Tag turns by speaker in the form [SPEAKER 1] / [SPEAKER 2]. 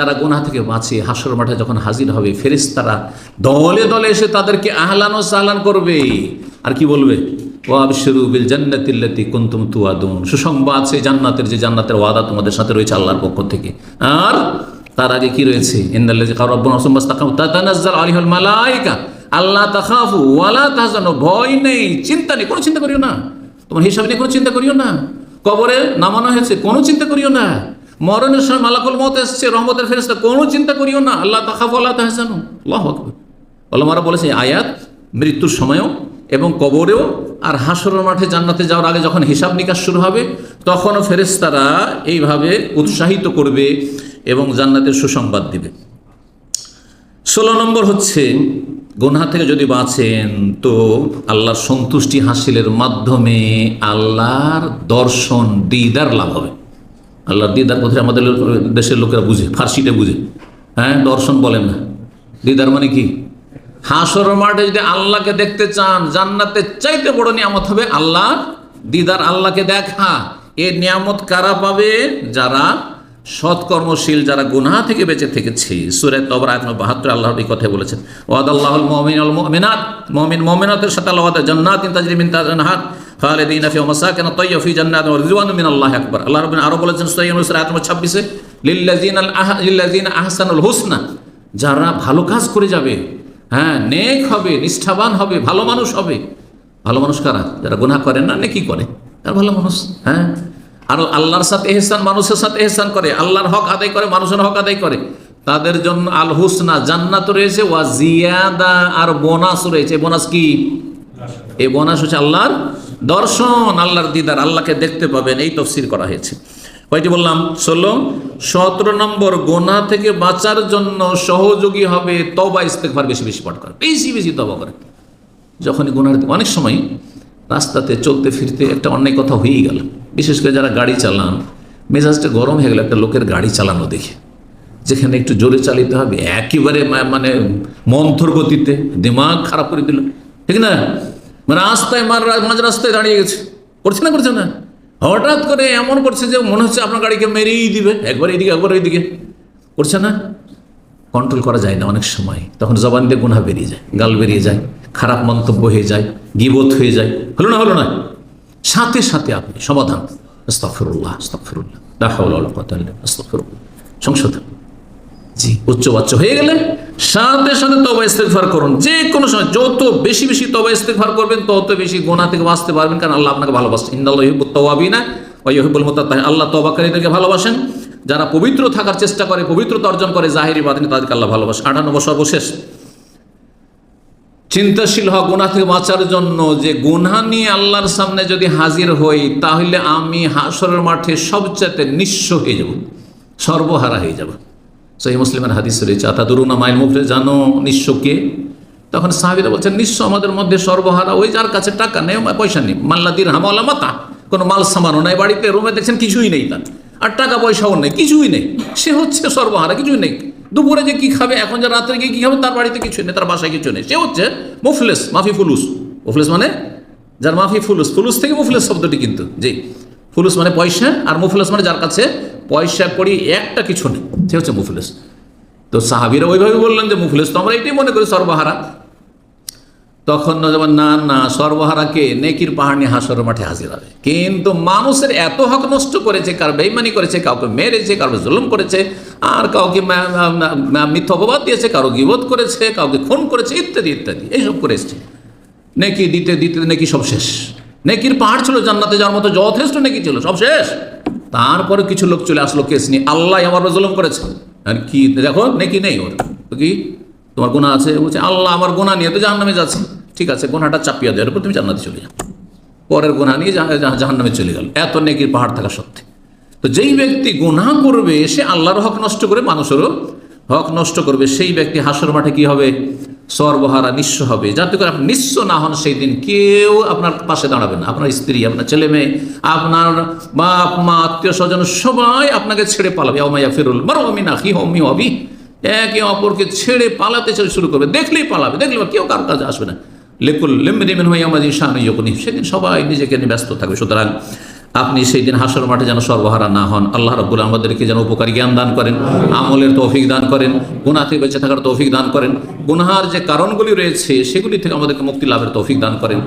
[SPEAKER 1] যারা গোনা থেকে বাঁচে হাসর মাঠে যখন হাজির হবে, ফেরেশতারা দলে দলে এসে তাদেরকে আহলান ও সাহলান করবে। আর কি বলবে? ও আবশিরু বিল জান্নাতিল্লাতি কুনতুম তুয়াদুন সুসংবাদ, সেই জান্নাতের যে জান্নাতের ওয়াদা তোমাদের সাথে রয়েছে আল্লাহর পক্ষ থেকে। আর তার আগে কি রয়েছে? ইন্দাল্লাজি কারাব্বুনা সুমাস্তাকাম তাতানাজ্জাল আলাইহিল মালায়েকা আল্লাহ তাখাফু ওয়ালা তাহজানু, ভয় নেই, চিন্তা নেই, কোনো চিন্তা করিও না। তোমার হিসাব নিয়ে কোনো চিন্তা করিও না। কবরে নামানো হয়েছে, কোনো চিন্তা করিও না। মরণের সময় মালাকুল মত এসছে, রহমতের ফেরেস্তা কোনো চিন্তা করিও না। আল্লাহ তাখাফু আল্লাহ তাহজানু আল্লাহ আকবার। ওলামারা বলেছে আয়াত মৃত্যুর সময়ও এবং কবরেও আর হাসরের মাঠে জান্নাতে যাওয়ার আগে যখন হিসাব নিকাশ শুরু হবে, তখনও ফেরেস্তারা এইভাবে উৎসাহিত করবে এবং জান্নাতের সুসংবাদ দিবে। ষোলো নম্বর হচ্ছে, গুনহা থেকে যদি বাঁচেন, তো আল্লাহর সন্তুষ্টি হাসিলের মাধ্যমে আল্লাহর দর্শন, দিদার লাভ হবে। আল্লাহর দিদার কথা আমাদের দেশের লোকেরা বুঝে ফার্সিটা বুঝে। হ্যাঁ দর্শন বলেন না। দিদার মানে কি? হাসর মাঠে যদি আল্লাহকে দেখতে চান জান্নাতে চাইতে বড় নিয়ামত হবে আল্লাহ। দিদার আল্লাহকে দেখা। এ নিয়ামত কারা পাবে? যারা সৎকর্মশীল যারা গুনাহ থেকে বেঁচে থেকেছে, সুরে তবর আয়াত বাহাত্তর আল্লাহর এই কথা বলেছেন ওয়াদ আল্লাহুল মুমিন আল মুমিনাত মুমিন, মুমিনাতের সাথে আল্লাহ মিনাল্লাহি আকবার। আল্লাহ রাব্বুল আরও বলেছেন সূরা ইউনূস আয়াত নম্বর 26 এ লিল্লাযিনা আল- আহসানুল হুসনা যারা ভালো কাজ করে যাবে হ্যাঁ নেক হবে, নিষ্ঠাবান হবে, ভালো মানুষ হবে। ভালো মানুষ কারা? যারা গুনাহ করেন না, নেকি করে। তারা ভালো মানুষ হ্যাঁ। আর আল্লাহর সাথে এহসান মানুষের সাথে এহসান করে, আল্লাহর হক আদায় করে, মানুষের হক আদায় করে। তাদের জন্য আল হুসনা জান্নাত রয়েছে, ওয়া জিয়াদা আর বোনাস রয়েছে। বোনাস কি? এই বোনাস হচ্ছে আল্লাহর দর্শন, আল্লাহর দিদার, আল্লাহকে দেখতে পাবেন। এই তফসির করা হয়েছে। কয়টি বললাম? ষোলো। সতেরো নম্বর, গোনা থেকে বাঁচার জন্য সহযোগী হবে তবা ইস্তেকবার বেশি বেশি পাঠ করে। বেশি বেশি তবা করে। যখনই গুনার অনেক সময় রাস্তাতে চলতে ফিরতে একটা অন্যায় কথা হয়েই গেল। বিশেষ করে যারা গাড়ি চালান, মেজাজটা গরম হয়ে গেল একটা লোকের গাড়ি চালানো দেখে। যেখানে একটু জোরে চালিতে হবে, একেবারে মানে মন্থর গতিতে দিমাগ খারাপ করে দিল। ঠিক না? মানে রাস্তায় মার মাঝ রাস্তায় দাঁড়িয়ে গেছে। করছে না করছে না? হঠাৎ করে এমন করছে যে মনে হচ্ছে আপনার গাড়িকে মেরেই দিবে। একবার এইদিকে একবার ওইদিকে। করছে না? কন্ট্রোল করা যায় না অনেক সময়। তখন জবান দিয়ে গুণা বেরিয়ে যায়, গাল বেরিয়ে যায়। খারাপ মন্তব্য হয়ে যায় গিবোধ হয়ে যায়। হলো না হলো না? সাথে সাথে আপনি সমাধান। সংশোধন। জি উচ্চ বাচ্চ হয়ে গেলে সাথে সাথে তবা ইস্তেগফার করুন। যে কোনো সময় যত বেশি বেশি তবা ইস্তেগফার করবেন, তত বেশি গোনা থেকে বাঁচতে পারবেন। কারণ আল্লাহ আপনাকে ভালোবাসেন। ইন্দাল্লাহ ইহিব্বুত তাওয়াবিনা ওয়া ইহিব্বুল আল্লাহ তওবাকারীদেরকে ভালোবাসেন। যারা পবিত্র থাকার চেষ্টা করে, পবিত্রতা অর্জন করে, জাহিরি বাদিনী তাদেরকে আল্লাহ ভালোবাসে আটানব্বই সর্বশেষ চিন্তাশীল হওয়া গুনাহ থেকে বাঁচার জন্য যে গুনাহ নিয়ে আল্লাহর সামনে যদি হাজির হই, তাহলে আমি হাসরের মাঠে সবচেয়ে নিঃস্ব হয়ে যাব, সর্বহারা হয়ে যাব। সেই মুসলিমের হাদিস রয়েছে, আতা দুরুনা মাইল মুখে জানো নিঃস্বকে তখন সাহাবিরা বলছেন, নিঃস্ব আমাদের মধ্যে সর্বহারা, ওই যার কাছে টাকা নেই পয়সা নেই। মাল্লাদির হামালা মাতা, কোনো মাল সামানও নাই বাড়িতে, রুমে দেখছেন কিছুই নেই তার। আর টাকা পয়সাও নেই, কিছুই নেই। সে হচ্ছে সর্বহারা, কিছুই নেই। দুপুরে যে কি খাবে, এখন যে রাত্রে গিয়ে কি খাবে, তার বাড়িতে কিছু নেই, তার বাসায় কিছু নেই। সে হচ্ছে মুফলেস, মাফি ফুলুস। মুফলেস মানে যার মাফি ফুলুস। ফুলুস থেকে মুফলেস শব্দটি কিন্তু, জি। ফুলুস মানে পয়সা, আর মুফলেস মানে যার কাছে পয়সা করি একটা কিছু নেই, সে হচ্ছে মুফলেস। তো সাহাবিরা ওইভাবে বললেন যে মুফলেস তো আমরা এটাই মনে করি সর্বহারা। তখন যেমন না না সর্বহারাকে নেকির পাহাড় নিয়ে হাসর মাঠে হাজির হবে। কিন্তু মানুষের এত হক নষ্ট করেছে, কার বেইমানি করেছে, কাউকে মেরেছে কারও জুলুম করেছে, আর কাউকে মিথ্যা অপবাদ দিয়েছে, কারও গিবোধ করেছে, কাউকে খুন করেছে, ইত্যাদি ইত্যাদি। এইসব করে এসছে। নেকি দিতে দিতে, নেকি সব শেষ। নেকির পাহাড় ছিল জান্নাতে যাওয়ার মতো যথেষ্ট নেকি ছিল, সব শেষ। তারপরে কিছু লোক চলে আসলো, কেস নিয়ে। আল্লাহ আমার জুলুম করেছে। আর কি, দেখো, নেকি নেই ওর। কি? তোমার গুণা আছে? বলছে, আল্লাহ আমার গুণা নিয়ে তো জাহান্নামে যাচ্ছে। ঠিক আছে গুণাটা চাপিয়ে দেওয়ার উপর তুমি জান্নাতে চলে যাও। পরের গুণা নিয়ে জাহান্নামে চলে গেল। এত নেকির পাহাড় থাকা সত্ত্বে। তো যেই ব্যক্তি গোনা করবে, সে আল্লাহর হক নষ্ট করে মানুষেরও হক নষ্ট করবে। সেই ব্যক্তি হাসর মাঠে কি হবে? সর্বহারা নিঃস্ব হবে। যাতে করে আপনি নিঃস্ব না হন সেই দিন। কেউ আপনার পাশে দাঁড়াবে না। আপনার স্ত্রী, আপনার ছেলে মেয়ে, আপনার বাপ, মা, আত্মীয় স্বজন, সবাই আপনাকে ছেড়ে পালাবে। অমাইয়া ফিরুল মারো আমি না কি হমি হবি একে অপরকে ছেড়ে পালাতে শুরু করবে। দেখলেই পালাবে, দেখলে কেউ কারোর কাছে আসবে না। লেকুল লেমরিমেন হয়ে আমাদের শাহানি যখনই সেদিন সবাই নিজেকে নিয়ে ব্যস্ত থাকবে। সুতরাং আপনি সেই দিন হাসর মাঠে যেন সর্বহারা না হন। আল্লাহ রব্বুল আমাদেরকে যেন উপকারী জ্ঞান দান করেন, আমলের তৌফিক দান করেন, গুনাহ থেকে বেঁচে থাকার তৌফিক দান করেন। গুনহার যে কারণগুলি রয়েছে, সেগুলি থেকে আমাদেরকে মুক্তি লাভের তৌফিক দান করেন।